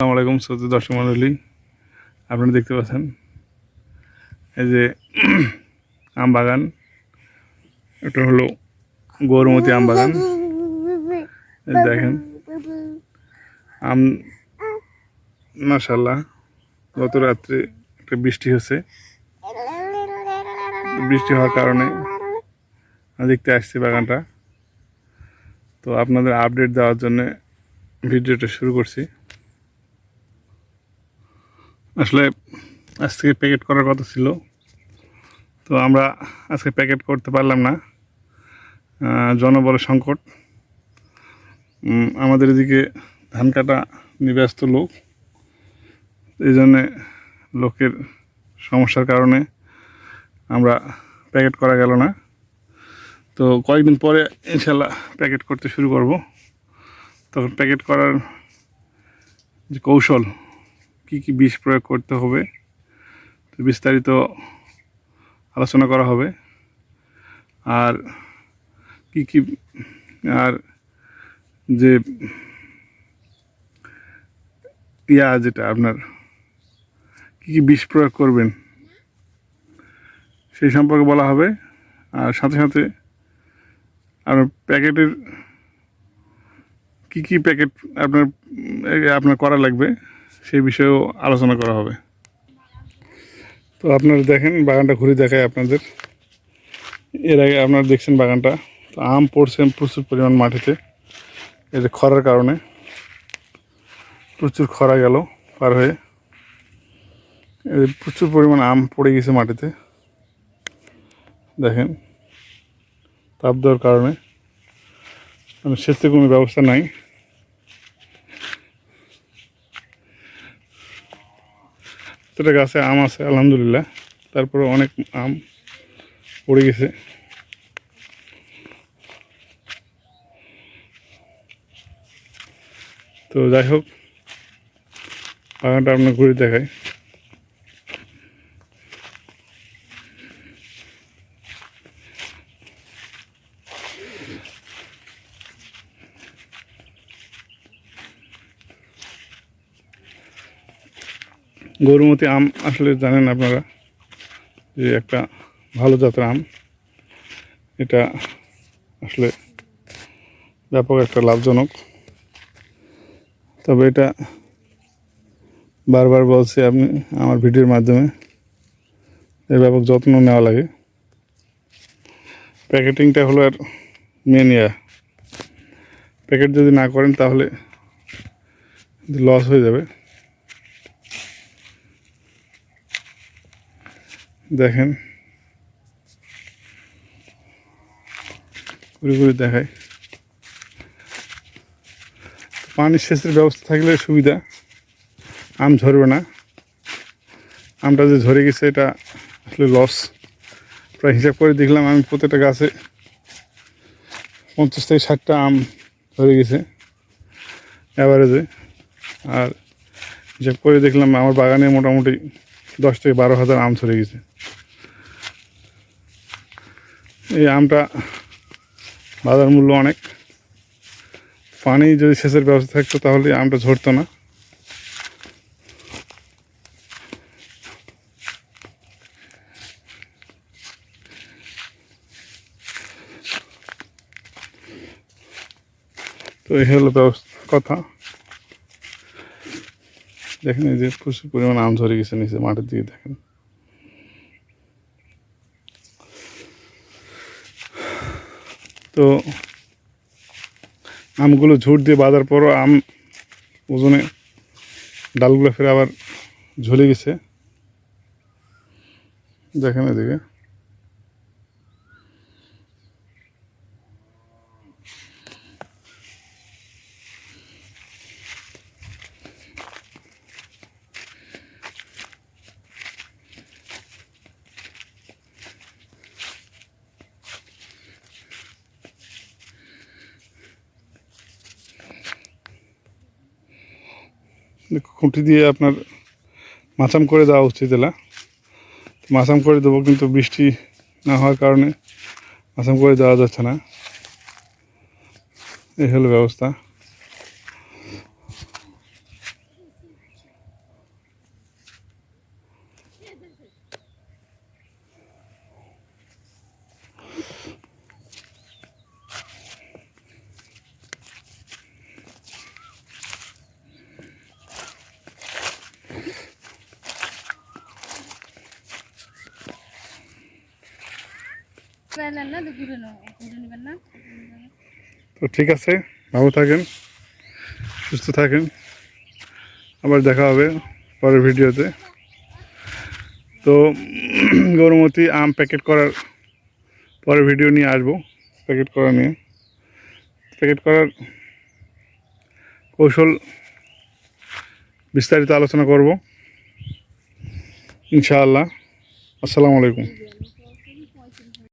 আসসালামু আলাইকুম শ্রোত দর্শক মণ্ডলী। আপনারা দেখতে পাচ্ছেন, এই যে আম বাগান, এটা হলো গৌরমতি আম বাগান। দেখেন, আম মাশাল্লাহ গত রাত্রে একটা বৃষ্টি হচ্ছে বৃষ্টি হওয়ার কারণে দেখতে আসছি বাগানটা। তো আপনাদের আপডেট দেওয়ার জন্য ভিডিওটা শুরু করছি। আসলে আজ থেকে প্যাকেট করার কথা ছিল। তো আমরা আজকে প্যাকেট করতে পারলাম না। আহ, জনবলের সংকট। আমাদের এদিকে ধান কাটা ব্যস্ত লোক। এই জন্যে লোকের সমস্যার কারণে আমরা প্যাকেট করা গেল না। তো কয়েকদিন পরে ইনশাল্লাহ প্যাকেট করতে শুরু করব। তখন প্যাকেট করার যে কৌশল কি কি বিষ প্রয়োগ করতে হবে, তো বিস্তারিত আলোচনা করা হবে। আর কি কি, আর যে ইয়া যেটা আপনার, কি কি বিষ প্রয়োগ করবেন, সেই সম্পর্কে বলা হবে। আর সাথে সাথে আপনার প্যাকেটের, কি কি প্যাকেট আপনার আপনার করা লাগবে সেই বিষয়েও আলোচনা করা হবে। তো আপনারা দেখেন, বাগানটা ঘুরে দেখায় আপনাদের। এর আগে আপনারা দেখছেন বাগানটা। তো আম পড়ছে প্রচুর পরিমাণ মাটিতে। যে খরার কারণে প্রচুর খরা গেল পার হয়ে। প্রচুর পরিমাণ আম পড়ে গেছে মাটিতে। দেখেন তাপ দেওয়ার কারণে। মানে সেচের কোনো ব্যবস্থা নাই। প্রত্যেকটা গাছে আম আছে, আলহামদুলিল্লাহ। তারপরে অনেক আম পড়ে গেছে। তো যাই হোক, বাগানটা আপনার ঘুরে দেখায় গরুমতি আম আসলে জানেন আপনারা যে একটা ভালো জাতের আম। এটা আসলে ব্যাপক একটা লাভজনক। তবে এটা বারবার বলছি আপনি আমার ভিডিওর মাধ্যমে এর ব্যাপক যত্ন নেওয়া লাগে। প্যাকেটিংটা হলো আর মেন ইয়া। প্যাকেট যদি না করেন তাহলে লস হয়ে যাবে। দেখেন। ঘুরে ঘুরে দেখায় পানির সেচের ব্যবস্থা থাকলে সুবিধা। আম ঝরবে না। আমটা যে ঝরে গেছে, এটা আসলে লস প্রায় হিসাব করে দেখলাম, আমি প্রত্যেকটা গাছে পঞ্চাশ থেকে ষাটটা আম ধরে গেছে অ্যাভারেজে আর হিসাব করে দেখলাম, আমার বাগানে মোটামুটি দশ থেকে বারো হাজার আম ঝরে গেছে। এই আমটা বাজার মূল্য অনেক। পানি যদি সেচের ব্যবস্থা থাকতো তাহলে আমটা ঝরতো না। তো এই হলো ব্যবস্থা কথা। দেখেন এই যে প্রচুর পরিমাণ আম ঝরে গেছে নিচে, মাঠের দিকে দেখেন। তো আমগুলো ঝুট দিয়ে বাঁধার পরও আম ওজনে ডালগুলো ফের আবার ঝুলে গেছে। দেখেন এদিকে। খুঁটি দিয়ে আপনার মাছাম করে দেওয়া উচিত এলা। মাছাম করে দেবো, কিন্তু বৃষ্টি না হওয়ার কারণে মাছাম করে দেওয়া যাচ্ছে না। এই হলো ব্যবস্থা। তো ঠিক আছে, ভালো থাকেন, সুস্থ থাকেন। আবার দেখা হবে পরের ভিডিওতে। তো গরুমতি আম প্যাকেট করার পরে ভিডিও নিয়ে আসব, প্যাকেট করা নিয়ে। প্যাকেট করার কৌশল বিস্তারিত আলোচনা করব। ইনশাআল্লাহ, আসসালামু আলাইকুম।